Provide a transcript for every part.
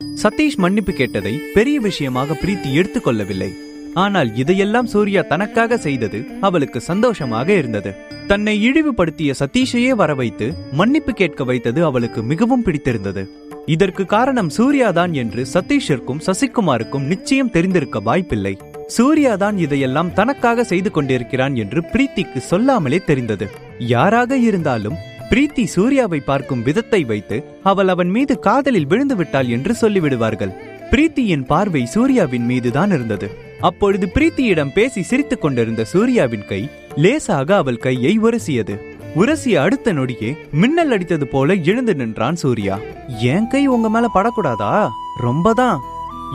சதீஷ் மன்னிப்பு கேட்டதை பெரிய விஷயமாக பிரீத்தி எடுத்துக்கொள்ளவில்லை. ஆனால் இதையெல்லாம் சூர்யா தனக்காக செய்தது அவளுக்கு சந்தோஷமாக இருந்தது. தன்னை இழிவுபடுத்திய சதீஷையே வரவைத்து மன்னிப்பு கேட்க வைத்தது அவளுக்கு மிகவும் பிடித்திருந்தது. இதற்கு காரணம் சூர்யாதான் என்று சதீஷிற்கும் சசிகுமாருக்கும் நிச்சயம் தெரிந்திருக்க வாய்ப்பில்லை. சூர்யாதான் இதையெல்லாம் தனக்காக செய்து கொண்டிருக்கிறான் என்று பிரீத்திக்கு சொல்லாமலே தெரிந்தது. யாராக இருந்தாலும் பிரீத்தி சூர்யாவை பார்க்கும் விதத்தை வைத்து அவள் அவன் மீது காதலில் விழுந்து விட்டாள் என்று சொல்லிவிடுவார்கள். பிரீத்தியின் பார்வை சூர்யாவின் மீதுதான் இருந்தது. அப்பொழுது பிரீத்தியிடம் பேசி சிரித்துக் கொண்டிருந்த சூர்யாவின் கை லேசாக அவள் கையை உரசியது. உரசிய அடுத்த நொடியே மின்னல் அடித்தது போல எழுந்து நின்றான் சூர்யா. என் கை உங்க மேல படக்கூடாதா? ரொம்பதான்!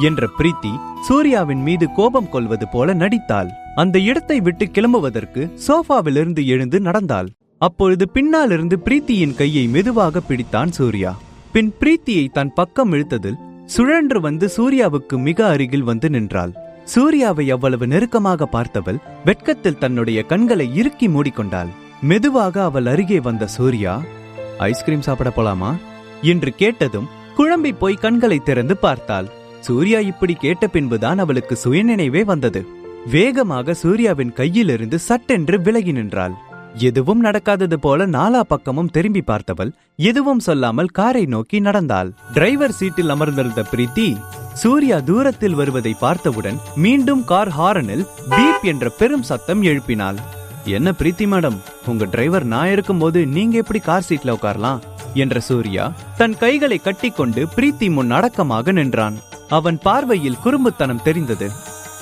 என்ற பிரீத்தி சூர்யாவின் மீது கோபம் கொள்வது போல நடித்தாள். அந்த இடத்தை விட்டு கிளம்புவதற்கு சோஃபாவிலிருந்து எழுந்து நடந்தாள். அப்பொழுது பின்னாலிருந்து பிரீத்தியின் கையை மெதுவாக பிடித்தான் சூர்யா. பின் பிரீத்தியை தன் பக்கம் இழுத்ததில் சுழன்று வந்து சூர்யாவுக்கு மிக அருகில் வந்து நின்றாள். சூர்யாவை அவ்வளவு நெருக்கமாக பார்த்தவள் வெட்கத்தில் தன்னுடைய கண்களை இறுக்கி மூடிக்கொண்டாள். மெதுவாக அவள் அருகே வந்த சூர்யா ஐஸ்கிரீம் சாப்பிட போலாமா? என்று கேட்டதும் குழம்பி போய் கண்களை திறந்து பார்த்தாள். சூர்யா இப்படி கேட்ட பின்புதான் அவளுக்கு சுயநினைவே வந்தது. வேகமாக சூர்யாவின் கையிலிருந்து சட்டென்று விலகி நின்றாள். எதுவும் நடக்காதது போல நாலா பக்கமும் திரும்பி பார்த்தவள் எதுவும் சொல்லாமல் காரை நோக்கி நடந்தாள். டிரைவர் சீட்டில் அமர்ந்திருந்த பிரீத்தி சூர்யா தூரத்தில் வருவதை பார்த்தவுடன் மீண்டும் கார் ஹாரனில் பீப் என்ற பெரும் சத்தம் எழுப்பினாள். என்ன பிரீத்தி மேடம் உங்க டிரைவர் நான் இருக்கும்போது நீங்க எப்படி கார் சீட்ல உட்காரலாம்? என்ற சூர்யா தன் கைகளை கட்டிக்கொண்டு பிரீத்தி முன் அடக்கமாக நின்றான். அவன் பார்வையில் குறும்புத்தனம் தெரிந்தது.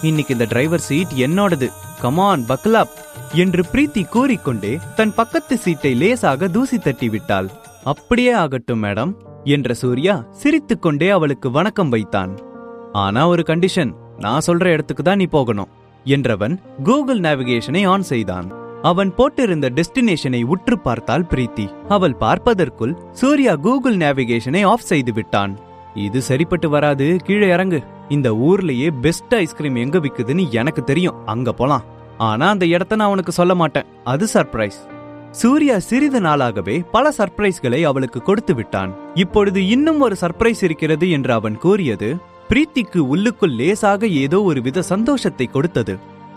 இன்னைக்கு இந்த டிரைவர் சீட் என்னோடது. கமான் பக்லாப் என்று பிரீத்தி கூறிக்கொண்டே தன் பக்கத்து சீட்டை லேசாக தூசி தட்டி விட்டாள். அப்படியே ஆகட்டும் மேடம் என்ற சூர்யா சிரித்துக்கொண்டே அவளுக்கு வணக்கம் வைத்தான். ஆனா ஒரு கண்டிஷன் நான் சொல்ற இடத்துக்கு தான் நீ போகணும் என்றவன் கூகுள் நேவிகேஷனை ஆன் செய்தான். அவன் போட்டிருந்த டெஸ்டினேஷனை உற்று பார்த்தாள் பிரீத்தி. அவள் பார்ப்பதற்குள் சூர்யா கூகுள் நேவிகேஷனை ஆஃப் செய்து விட்டான். இது சரிப்பட்டு வராது கீழே இறங்கு. இந்த ஊர்லயே பெஸ்ட் ஐஸ்கிரீம் எங்க விக்குதுன்னு எனக்கு தெரியும். அங்க போலாம். ஆனா அந்த இடத்த நான் உனக்கு சொல்ல மாட்டேன். அது சர்ப்ரைஸ் சூர்யா சிறிது நாளாகவே பல சர்ப்ரைஸ்களை அவளுக்கு கொடுத்து விட்டான். இப்பொழுது இன்னும் ஒரு சர்ப்ரைஸ் இருக்கிறது என்று அவன் கூறியது பிரீத்திக்கு உள்ளுக்குள் லேசாக ஏதோ ஒரு வித சந்தோஷத்தை கொடுத்தது.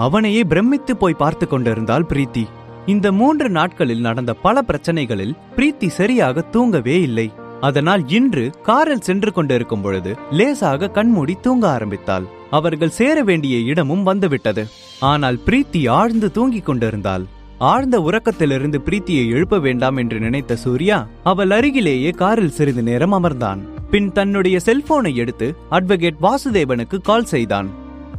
அவனையே பிரமித்து போய் பார்த்து கொண்டிருந்தாள் பிரீத்தி. இந்த மூன்று நாட்களில் நடந்த பல பிரச்சனைகளில் பிரீத்தி சரியாக தூங்கவே இல்லை. அதனால் இன்று காரில் சென்று கொண்டிருக்கும் பொழுது லேசாக கண்மூடி தூங்க ஆரம்பித்தாள். அவர்கள் சேர வேண்டிய இடமும் வந்துவிட்டது. ஆனால் பிரீத்தி ஆழ்ந்து தூங்கிக் கொண்டிருந்தாள். ஆழ்ந்த உறக்கத்திலிருந்து பிரீத்தியை எழுப்ப வேண்டாம் என்று நினைத்த சூர்யா அவள் அருகிலேயே காரில் சிறிது நேரம் அமர்ந்தான். பின் தன்னுடைய செல்போனை எடுத்து அட்வொகேட் வாசுதேவனுக்கு கால் செய்தான்.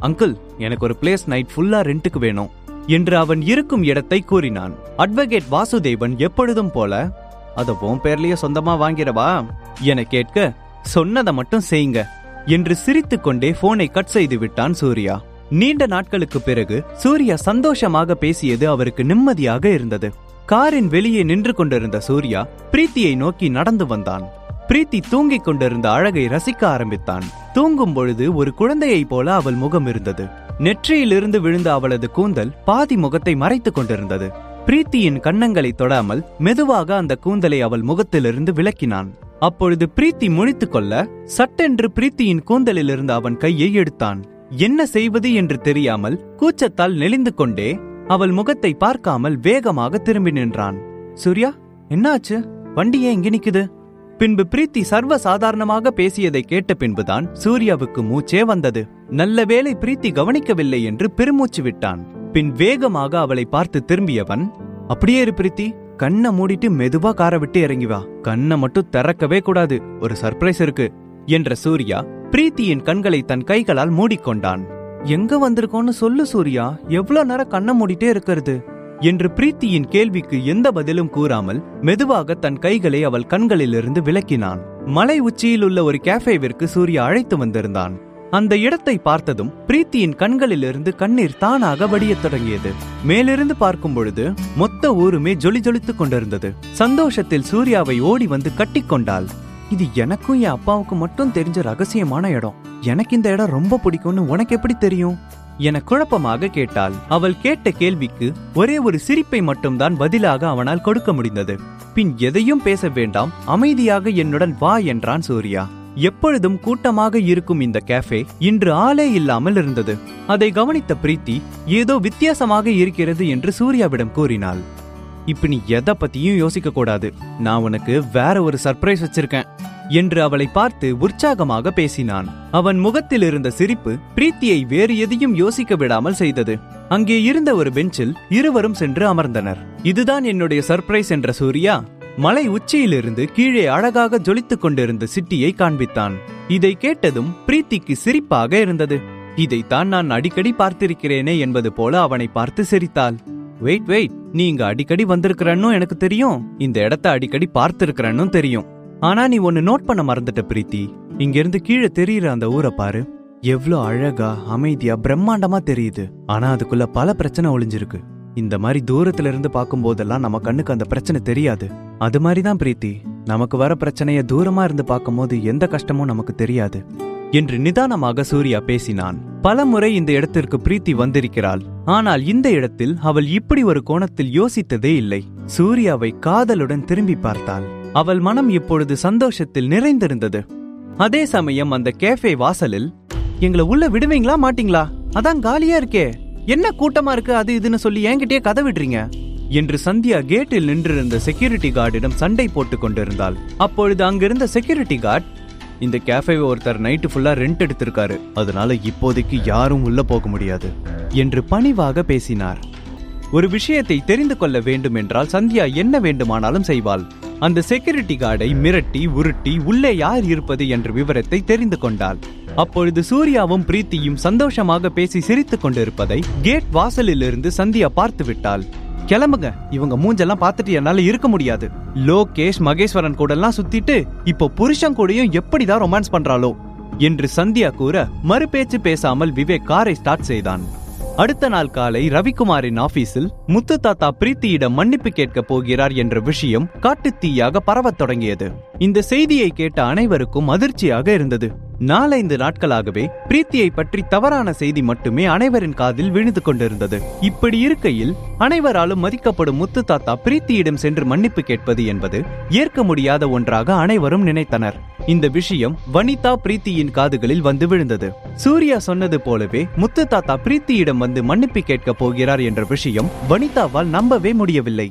அங்கிள் எனக்கு ஒரு பிளேஸ் நைட் ஃபுல்லா ரெண்டுக்கு வேணும் என்று அவன் இருக்கும் இடத்தை கூறினான். அட்வொகேட் வாசுதேவன் எப்பொழுதும் போல அத உன் பேர்லயே சொந்தமா வாங்கிடவா? என கேட்க சொன்னதை மட்டும் செய்யுங்க. என்று சிரித்துக்கொண்டே போனை கட் செய்து விட்டான் சூர்யா. நீண்ட நாட்களுக்கு பிறகு சூர்யா சந்தோஷமாக பேசியது அவருக்கு நிம்மதியாக இருந்தது. காரின் வெளியே நின்று கொண்டிருந்த சூர்யா பிரீத்தியை நோக்கி நடந்து வந்தான். பிரீத்தி தூங்கிக் கொண்டிருந்த அழகை ரசிக்க ஆரம்பித்தான். தூங்கும் பொழுது ஒரு குழந்தையைப் போல அவள் முகம் இருந்தது. நெற்றியிலிருந்து விழுந்த அவளது கூந்தல் பாதி முகத்தை மறைத்துக் கொண்டிருந்தது. பிரீத்தியின் கன்னங்களை தொடாமல் மெதுவாக அந்த கூந்தலை அவள் முகத்திலிருந்து விலக்கினான். அப்பொழுது பிரீத்தி முழித்துக் கொள்ள சட்டென்று பிரீத்தியின் கூந்தலிலிருந்து அவன் கையை எடுத்தான். என்ன செய்வது என்று தெரியாமல் கூச்சத்தால் நெளிந்து கொண்டே அவள் முகத்தை பார்க்காமல் வேகமாக திரும்பி நின்றான். சூர்யா என்னாச்சு? வண்டி ஏன் இங்க நிக்குது? பின்பு பிரீத்தி சர்வ சாதாரணமாக பேசியதை கேட்ட பின்புதான் சூர்யாவுக்கு மூச்சே வந்தது. நல்ல வேளை பிரீத்தி கவனிக்கவில்லை என்று பெருமூச்சு விட்டான். பின் வேகமாக அவளை பார்த்து திரும்பியவன் அப்படியே இரு பிரீத்தி கண்ணை மூடிட்டு மெதுவா காரை விட்டு இறங்கி வா. கண்ணை மட்டும் திறக்கவே கூடாது. ஒரு சர்ப்ரைஸ் இருக்கு. என்ற சூர்யா பிரீத்தியின் கண்களை தன் கைகளால் மூடிக்கொண்டான். எங்க வந்திருக்கோன்னு சொல்லு சூர்யா. எவ்வளவு நேரம் கண்ணை மூடிட்டே இருக்கிறது? என்று பிரீத்தியின் கேள்விக்கு எந்த பதிலும் கூறாமல் மெதுவாக தன் கைகளை அவள் கண்களிலிருந்து விலக்கினான். மலை உச்சியில் உள்ள ஒரு கேஃபேவிற்கு சூர்யா அழைத்து வந்திருந்தான். அந்த இடத்தை பார்த்ததும் பிரீத்தியின் கண்களிலிருந்து கண்ணீர் தானாக வடியத் தொடங்கியது. மேலிருந்து பார்க்கும் பொழுது மொத்த ஊருமே ஜொலி ஜொலித்துக் கொண்டிருந்தது. சந்தோஷத்தில் சூர்யாவை ஓடி வந்து கட்டிக்கொண்டாள் இது எனக்கும் என் அப்பாவுக்கு மட்டும் தெரிஞ்ச ரகசியமான இடம். எனக்கு இந்த இடம் ரொம்ப பிடிக்கும்னு உனக்கு எப்படி தெரியும்? என குழப்பமாக கேட்டாள். அவள் கேட்ட கேள்விக்கு ஒரே ஒரு சிரிப்பை மட்டும்தான் பதிலாக அவனால் கொடுக்க முடிந்தது. பின் எதையும் பேச வேண்டாம் அமைதியாக என்னுடன் வா என்றான் சூர்யா. எப்பொழுதும் கூட்டமாக இருக்கும் இந்த கேஃபே இன்று ஆளே இல்லாமல் இருந்தது. அதை கவனித்த பிரீத்தி ஏதோ வித்தியாசமாக இருக்கிறது என்று சூர்யாவிடம் கூறினாள். இப்ப நீ எதை பத்தியும் யோசிக்க கூடாது. நான் உனக்கு வேற ஒரு சர்ப்ரைஸ் வச்சிருக்கேன் என்று அவளை பார்த்து உற்சாகமாக பேசினான். அவன் முகத்தில் இருந்த சிரிப்பு பிரீத்தியை வேறு எதையும் யோசிக்க விடாமல் செய்தது. அங்கே இருந்த ஒரு பெஞ்சில் இருவரும் சென்று அமர்ந்தனர். இதுதான் என்னுடைய சர்ப்ரைஸ் என்ற சூர்யா மலை உச்சியிலிருந்து கீழே அழகாக ஜொலித்துக் கொண்டிருந்த சிட்டியை காண்பித்தான். இதை கேட்டதும் பிரீத்திக்கு சிரிப்பாக இருந்தது. இதைத்தான் நான் அடிக்கடி பார்த்திருக்கிறேனே என்பது போல அவனை பார்த்து சிரித்தாள். Wait wait. நீ இங்க அடிக்கடி வந்திருக்கிறன்னு எனக்கு தெரியும். இந்த இடத்த அடிக்கடி பார்த்திருக்கிறன்னு தெரியும். ஆனா நீ ஒன்னு நோட் பண்ண மறந்துட்ட பிரீத்தி. இங்கிருந்து கீழே தெரியுற அந்த ஊரை பாரு. எவ்ளோ அழகா அமைதியா பிரம்மாண்டமா தெரியுது. ஆனா அதுக்குள்ள பல பிரச்சனை ஒளிஞ்சிருக்கு. இந்த மாதிரி தூரத்துல இருந்து பார்க்கும்போதெல்லாம் நம்ம கண்ணுக்கு அந்த பிரச்சனை தெரியாது. அது மாதிரி தான் பிரீத்தி. நமக்கு வர பிரச்சனைய தூரமா இருந்து பார்க்கும்போது எந்த கஷ்டமும் நமக்கு தெரியாது. என்று நிதானமாக சூர்யா பேசினான். பல முறை இந்த இடத்திற்கு பிரீத்தி வந்திருக்கிறாள். ஆனால் இந்த இடத்தில் அவள் இப்படி ஒரு கோணத்தில் யோசித்ததே இல்லை. சூர்யாவை காதலுடன் திரும்பி பார்த்தாள். அவள் மனம் இப்பொழுது சந்தோஷத்தில் நிறைந்திருந்தது. அதே சமயம் அந்த கேஃபே வாசலில் எங்களை உள்ள விடுவீங்களா மாட்டீங்களா? அதான் காலியா இருக்கே. என்ன கூட்டமா இருக்கு அது இதுன்னு சொல்லி என்கிட்டயே கதை விடுறீங்க? என்று சந்தியா கேட்டில் நின்றிருந்த செக்யூரிட்டி கார்டிடம் சண்டை போட்டு கொண்டிருந்தாள். அப்பொழுது அங்கிருந்த செக்யூரிட்டி கார்டு இந்த கேஃபேவை ஒருத்தர் நைட்டு ஃபுல்லா ரெண்ட் எடுத்திருக்காரு. அதனால இப்போதைக்கு யாரும் உள்ள போக முடியாது என்று பணிவாக பேசினார். ஒரு விஷயத்தை தெரிந்து கொள்ள வேண்டும் என்றால் சந்தியா என்ன வேண்டுமானாலும் செய்வாள். அந்த செக்யூரிட்டி கார்டை மிரட்டி உருட்டி உள்ளே யார் இருப்பது என்ற விவரத்தை தெரிந்து கொண்டாள். அப்பொழுது சூர்யாவும் பிரீத்தியும் சந்தோஷமாக பேசி சிரித்துக் கொண்டிருப்பதை கேட் வாசலிலிருந்து சந்தியா பார்த்து விட்டாள் கிளம்புங்க. இவங்க மூஞ்செல்லாம் பார்த்துட்டு என்னால இருக்க முடியாது. லோகேஷ் மகேஸ்வரன் கூட எல்லாம் சுத்திட்டு இப்போ புருஷன் கூடயும் எப்படிதான் ரொமான்ஸ் பண்றாளோ? என்று சந்தியா கூற மறுபேச்சு பேசாமல் விவேக் காரை ஸ்டார்ட் செய்தான். அடுத்த நாள் காலை ரவிக்குமாரின் ஆபீஸில் முத்து தாத்தா பிரீத்தியிடம் மன்னிப்பு கேட்க போகிறார் என்ற விஷயம் காட்டுத்தீயாக பரவத் தொடங்கியது. இந்த செய்தியை கேட்ட அனைவருக்கும் அதிர்ச்சியாக இருந்தது. நாலைந்து நாட்களாகவே பிரீத்தியை பற்றி தவறான செய்தி மட்டுமே அனைவரின் காதில் விழுந்து கொண்டிருந்தது. இப்படி இருக்கையில் அனைவராலும் மதிக்கப்படும் முத்து தாத்தா பிரீத்தியிடம் சென்று மன்னிப்பு கேட்பது என்பது ஏற்க முடியாத ஒன்றாக அனைவரும் நினைத்தனர். இந்த விஷயம் வனிதா பிரீத்தியின் காதுகளில் வந்து விழுந்தது. சூர்யா சொன்னது போலவே முத்து தாத்தா பிரீத்தியிடம் வந்து மன்னிப்பு கேட்க போகிறார் என்ற விஷயம் வனிதாவால் நம்பவே முடியவில்லை.